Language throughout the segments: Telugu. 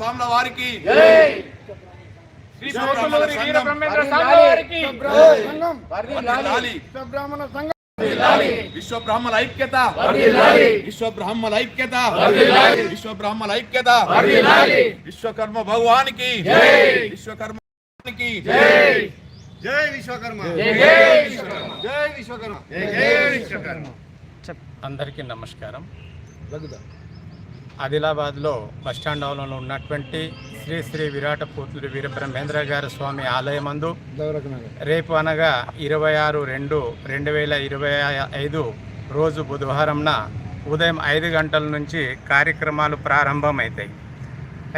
స్వాముల వారికి. విశ్వ బ్రాహ్మణ ఐక్యత. విశ్వ బ్రాహ్మణ ఐక్యత. విశ్వ బ్రాహ్మణ ఐక్యత. విశ్వకర్మ భగవానికి. విశ్వకర్మ భగవానికి. జై! విశ్వకర్మ. జై! విశ్వకర్మ. అందరికీ నమస్కారం. ఆదిలాబాద్లో బస్టాండ్ ఆవరణలో ఉన్నటువంటి శ్రీ శ్రీ విరాట పూతులు వీరబ్రహ్మేంద్ర గారి స్వామి ఆలయమందు రేపు అనగా ఇరవై ఆరు రెండు రెండు వేల ఇరవై ఐదు రోజు బుధవారంన ఉదయం ఐదు గంటల నుంచి కార్యక్రమాలు ప్రారంభమవుతాయి.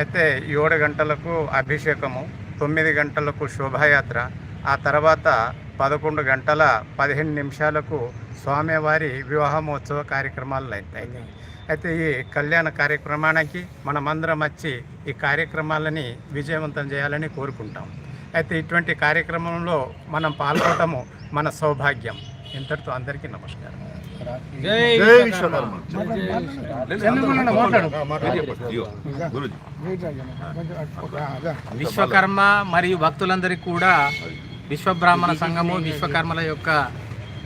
అయితే ఏడు గంటలకు అభిషేకము తొమ్మిది గంటలకు శోభాయాత్ర ఆ తర్వాత పదకొండు గంటల పదిహేను నిమిషాలకు స్వామివారి వివాహమోత్సవ కార్యక్రమాలు అవుతాయి. అయితే ఈ కళ్యాణ కార్యక్రమానికి మనమందరం వచ్చి ఈ కార్యక్రమాలని విజయవంతం చేయాలని కోరుకుంటాం. అయితే ఇటువంటి కార్యక్రమంలో మనం పాల్గొనటము మన సౌభాగ్యం. ఇంతటితో అందరికీ నమస్కారం. జై విశ్వకర్మ. గురుజీ. విశ్వకర్మ మరియు భక్తులందరికీ కూడా విశ్వబ్రాహ్మణ సంఘము విశ్వకర్మల యొక్క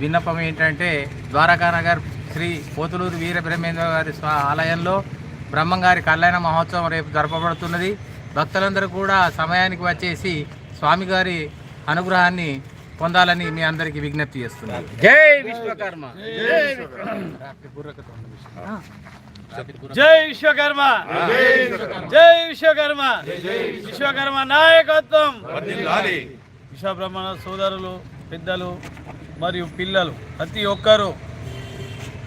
విన్నపం ఏంటంటే ద్వారకానగర్ శ్రీ పోతులూరు వీర బ్రహ్మేంద్ర గారి స్వా- ఆలయంలో బ్రహ్మంగారి కళ్యాణ మహోత్సవం రేపు జరపబడుతున్నది. భక్తులందరూ కూడా సమయానికి వచ్చేసి స్వామిగారి అనుగ్రహాన్ని పొందాలని మీ అందరికీ విజ్ఞప్తి చేస్తున్నాను. జై విశ్వకర్మ. జై విశ్వకర్మ. జై విశ్వకర్మ. విశ్వకర్మ నాయకత్వం. వర్ధిల్లాలి. విశ్వబ్రహ్మణ సోదరులు పెద్దలు మరియు పిల్లలు ప్రతి ఒక్కరూ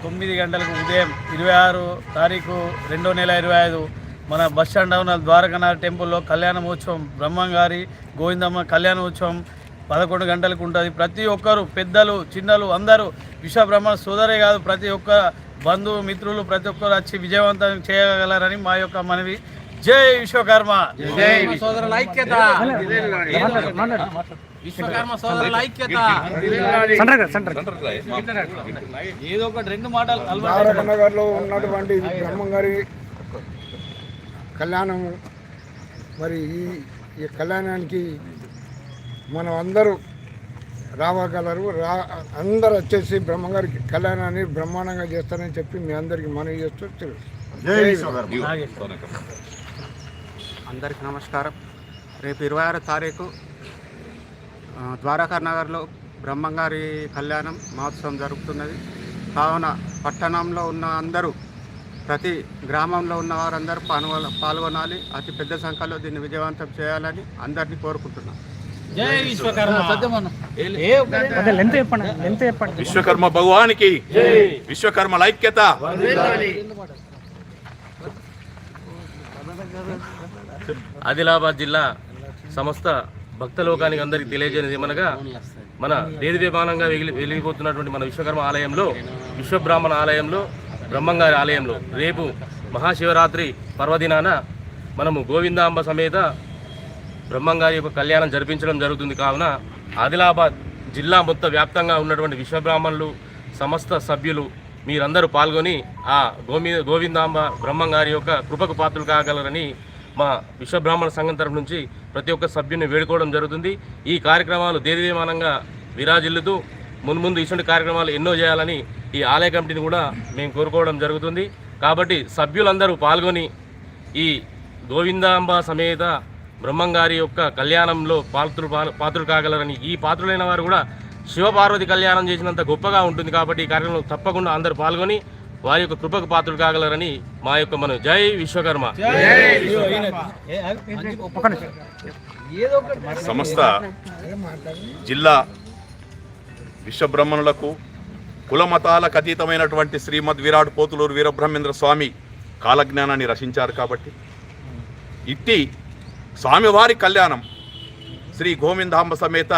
తొమ్మిది గంటలకు ఉదయం ఇరవై ఆరు తారీఖు రెండో నెల ఇరవై ఐదు మన బస్ స్టాండ్ ఉన్న ద్వారకనాథ్ టెంపుల్లో కళ్యాణోత్సవం బ్రహ్మంగారి గోవిందమ్మ కళ్యాణోత్సవం పదకొండు గంటలకు ఉంటుంది. ప్రతి ఒక్కరు పెద్దలు చిన్నలు అందరూ విశ్వబ్రహ్మ సోదరే కాదు. ప్రతి ఒక్క బంధువు మిత్రులు ప్రతి ఒక్కరు వచ్చి విజయవంతం చేయగలరని మా యొక్క మనవి. జై విశ్వకర్మ. జై సోదరుల ఐక్యత. విశ్వకర్మ సోదరుల ఐక్యత. ఏదో ఒకటి రెండు మాటలు నగర్లో ఉన్నటువంటి బ్రహ్మంగారి కళ్యాణం. మరి ఈ ఈ కళ్యాణానికి మనం అందరూ రావగలరు. రా అందరు వచ్చేసి బ్రహ్మంగారి కళ్యాణాన్ని బ్రహ్మాండంగా చేస్తారని చెప్పి మీ అందరికి మనవి చేస్తూ తెలుసు అందరికీ నమస్కారం. రేపు ఇరవై ఆరో తారీఖు ద్వారకా నగర్లో బ్రహ్మంగారి కళ్యాణం మహోత్సవం జరుగుతున్నది. కావున పట్టణంలో ఉన్న అందరూ ప్రతి గ్రామంలో ఉన్న వారందరూ పాల్గొన పాల్గొనాలి. అతి పెద్ద సంఖ్యలో దీన్ని విజయవంతం చేయాలని అందరినీ కోరుకుంటున్నాం. జై విశ్వకర్మ. విశ్వకర్మ. భగవానికి విశ్వకర్మ ఐక్యత ఆదిలాబాద్ జిల్లా సమస్త భక్త లోకానికి అందరికీ తెలియజేయనిది ఏమనగా మన దేదివ్యమానంగా వెగిలి వెలిగిపోతున్నటువంటి మన విశ్వకర్మ ఆలయంలో విశ్వబ్రాహ్మణ ఆలయంలో బ్రహ్మంగారి ఆలయంలో రేపు మహాశివరాత్రి పర్వదినాన మనము గోవిందాంబ సమేత బ్రహ్మంగారి యొక్క కళ్యాణం జరిపించడం జరుగుతుంది. కావున ఆదిలాబాద్ జిల్లా మొత్తం వ్యాప్తంగా ఉన్నటువంటి విశ్వబ్రాహ్మణులు సమస్త సభ్యులు మీరందరూ పాల్గొని ఆ గోమి గోవిందాంబ బ్రహ్మంగారి యొక్క కృపకు పాత్రలు కాగలరని మా విశ్వబ్రాహ్మణ సంఘం తరపు నుంచి ప్రతి ఒక్క సభ్యుని వేడుకోవడం జరుగుతుంది. ఈ కార్యక్రమాలు దేదీయమానంగా విరాజిల్లుతూ మున్ముందు ఇటువంటి కార్యక్రమాలు ఎన్నో చేయాలని ఈ ఆలయ కమిటీని కూడా మేము కోరుకోవడం జరుగుతుంది. కాబట్టి సభ్యులందరూ పాల్గొని ఈ గోవిందాంబ సమేత బ్రహ్మంగారి యొక్క కళ్యాణంలో పాత్రులు పాత్రులు కాగలరని ఈ పాత్రులైన వారు కూడా శివపార్వతి కళ్యాణం చేసినంత గొప్పగా ఉంటుంది కాబట్టి ఈ కార్యక్రమంలో తప్పకుండా అందరూ పాల్గొని వారి యొక్క కృపకు పాత్రులు కాగలరని మా యొక్క మనం జై విశ్వకర్మ. సమస్త జిల్లా విశ్వబ్రహ్మణులకు కులమతాలకు అతీతమైనటువంటి శ్రీమద్ విరాట్ పోతులూరు వీరబ్రహ్మేంద్ర స్వామి కాలజ్ఞానాన్ని రచించారు కాబట్టి. ఇట్టి స్వామివారి కళ్యాణం శ్రీ గోవిందాంబ సమేత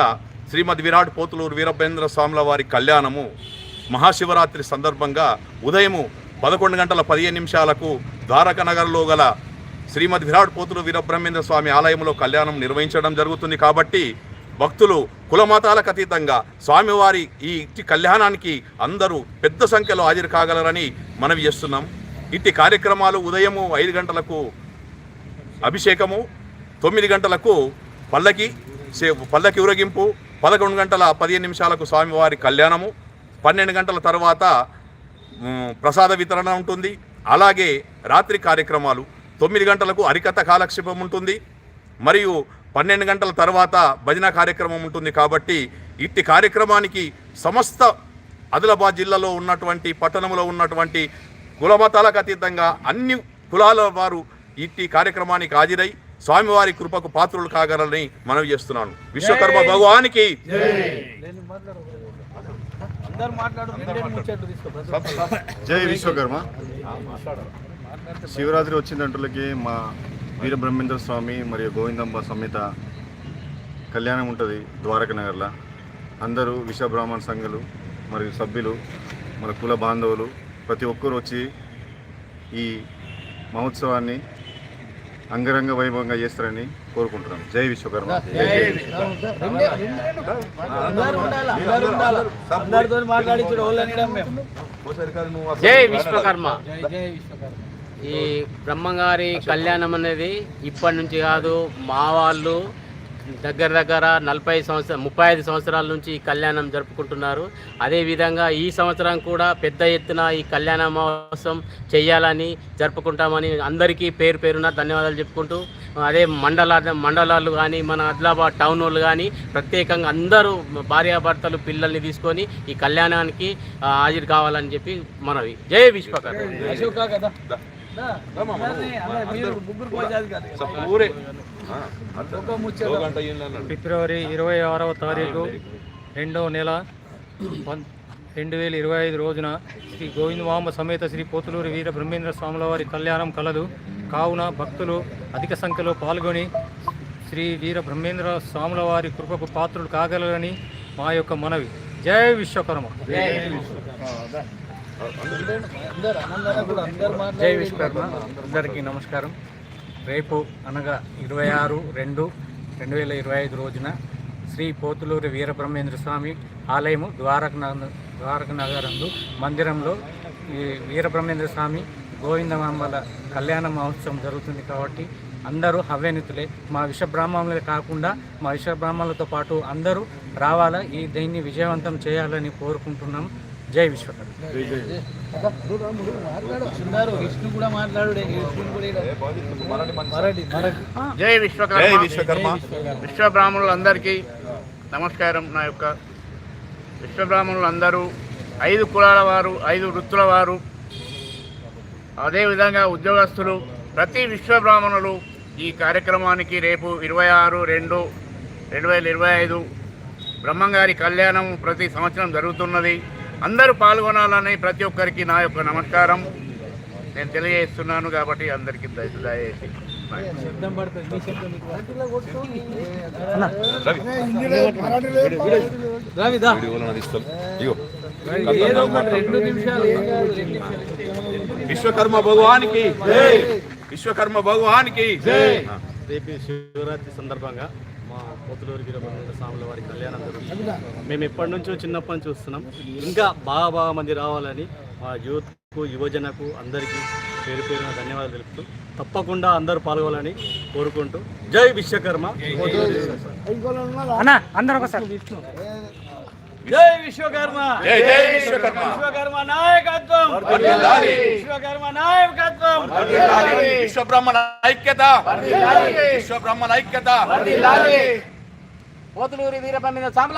శ్రీమద్ విరాట్ పోతులూరు వీరభేంద్ర స్వాముల వారి కళ్యాణము మహాశివరాత్రి సందర్భంగా ఉదయము పదకొండు గంటల పదిహేను నిమిషాలకు ద్వారక నగర్లో గల శ్రీమద్ విరాట్ పోతులు వీరబ్రహ్మేంద్ర స్వామి ఆలయంలో కళ్యాణం నిర్వహించడం జరుగుతుంది కాబట్టి భక్తులు కులమతాలకు అతీతంగా స్వామివారి ఈ ఇట్టి కళ్యాణానికి అందరూ పెద్ద సంఖ్యలో హాజరు కాగలరని మనవి చేస్తున్నాం. ఇట్టి కార్యక్రమాలు ఉదయము ఐదు గంటలకు అభిషేకము తొమ్మిది గంటలకు పల్లకి సే- పల్లకి ఊరగింపు పదకొండు గంటల పదిహేను నిమిషాలకు స్వామివారి కళ్యాణము పన్నెండు గంటల తర్వాత ప్రసాద వితరణ ఉంటుంది. అలాగే రాత్రి కార్యక్రమాలు తొమ్మిది గంటలకు హరికథ కాలక్షేపం ఉంటుంది. మరియు పన్నెండు గంటల తర్వాత భజన కార్యక్రమం ఉంటుంది కాబట్టి ఇట్టి కార్యక్రమానికి సమస్త ఆదిలాబాద్ జిల్లాలో ఉన్నటువంటి పట్టణంలో ఉన్నటువంటి కులమతాలకు అతీతంగా అన్ని కులాల వారు ఇట్టి కార్యక్రమానికి హాజరై స్వామివారి కృపకు పాత్రులు కాగలని మనవి చేస్తున్నాను. విశ్వకర్మ భగవానికి అందరు మాట్లాడు రెండే ముచ్చట్లు తీసుకో జై విశ్వకర్మ. శివరాత్రి వచ్చిందంటులకి మా వీరబ్రహ్మేంద్ర స్వామి మరియు గోవిందంబ సమేత కళ్యాణం ఉంటుంది ద్వారక నగర్లో. అందరూ విశ్వబ్రాహ్మణ సంఘాలు మరియు సభ్యులు మన కుల బాంధవులు ప్రతి ఒక్కరు వచ్చి ఈ మహోత్సవాన్ని అంగరంగ వైభవంగా చేస్తారని కోరుకుంటున్నాం జై విశ్వకర్మ అందరు ఉండాలా అందరు ఉండాలా అందరితో మాట్లాడించడం వాళ్ళని మేము జై విశ్వకర్మ జై విశ్వకర్మ ఈ బ్రహ్మంగారి కళ్యాణం అనేది ఇప్పటి నుంచి కాదు మా వాళ్ళు దగ్గర దగ్గర నలభై సంవత్సరం ముప్పై ఐదు సంవత్సరాల నుంచి ఈ కళ్యాణం జరుపుకుంటున్నారు. అదేవిధంగా ఈ సంవత్సరం కూడా పెద్ద ఎత్తున ఈ కళ్యాణ మహోత్సవం చేయాలని జరుపుకుంటామని అందరికీ పేరు పేరున ధన్యవాదాలు చెప్పుకుంటూ అదే మండల మండలాలు కానీ మన ఆదిలాబాద్ టౌన్ వాళ్ళు కానీ ప్రత్యేకంగా అందరూ భార్యాభర్తలు పిల్లల్ని తీసుకొని ఈ కళ్యాణానికి హాజరు కావాలని చెప్పి మనవి. జై విశ్వకర్మ. ఫిబ్రవరి ఇరవై ఆరవ తారీఖు రెండవ నెల రెండు వేల ఇరవై ఐదు రోజున శ్రీ గోవిందవామ సమేత శ్రీ పోతులూరి వీర బ్రహ్మేంద్ర స్వాముల వారి కళ్యాణం కలదు. కావున భక్తులు అధిక సంఖ్యలో పాల్గొని శ్రీ వీర బ్రహ్మేంద్ర స్వాముల వారి కృపకు పాత్రులు కాగలరని మా యొక్క మనవి. జై విశ్వకర్మ. జై విశ్వకర్మ. అందరికీ నమస్కారం. రేపు అనగా ఇరవై ఆరు రెండు రెండు వేల ఇరవై ఐదు రోజున శ్రీ పోతులూరి వీరబ్రహ్మేంద్ర స్వామి ఆలయము ద్వారక నగ- ద్వారక నగరందు మందిరంలో ఈ వీరబ్రహ్మేంద్ర స్వామి గోవిందమాంబల కళ్యాణ మహోత్సవం జరుగుతుంది కాబట్టి అందరూ హవ్యనితులే. మా విషబ్రాహ్మణులే కాకుండా మా విషబ్రాహ్మణులతో పాటు అందరూ రావాలా? ఈ దీన్ని విజయవంతం చేయాలని కోరుకుంటున్నాం. జై విశ్వకర్మ. జై విశ్వకర్మ. విశ్వబ్రాహ్మణులందరికీ నమస్కారం నా యొక్క విశ్వబ్రాహ్మణులందరూ ఐదు కులాల వారు ఐదు వృత్తుల వారు అదేవిధంగా ఉద్యోగస్తులు ప్రతి విశ్వబ్రాహ్మణులు ఈ కార్యక్రమానికి రేపు ఇరవై ఆరు రెండు రెండు వేల ఇరవై ఐదు బ్రహ్మంగారి కళ్యాణం ప్రతి సంవత్సరం జరుగుతున్నది. అందరూ పాల్గొనాలని ప్రతి ఒక్కరికి నా యొక్క నమస్కారం. నేను తెలియజేస్తున్నాను కాబట్టి అందరికీ దయచేసి విశ్వకర్మ భగవానికి విశ్వకర్మ భగవానికి రేపు శివరాత్రి సందర్భంగా మా పోతులూరు వీరభద్ర స్వాముల వారి కళ్యాణం జరుగుతుంది మేము ఎప్పటి నుంచో చిన్నప్పటి నుంచి చూస్తున్నాం. ఇంకా బాగా బాగా మంది రావాలని మా యూత్కు యువజనకు అందరికీ పేరు పేరున ధన్యవాదాలు తెలుపుతూ తప్పకుండా అందరూ పాల్గొనాలని కోరుకుంటూ జై విశ్వకర్మ. అన్న అందరూ ఒకసారి. జై విశ్వకర్మ. జై జై విశ్వకర్మ. విశ్వకర్మ నాయకత్వం. విశ్వకర్మ నాయకత్వం. విశ్వబ్రహ్మణ ఐక్యత. విశ్వబ్రహ్మణ ఐక్యత. పోతులూరి వీరబ్రహ్మేంద్ర స్వాముల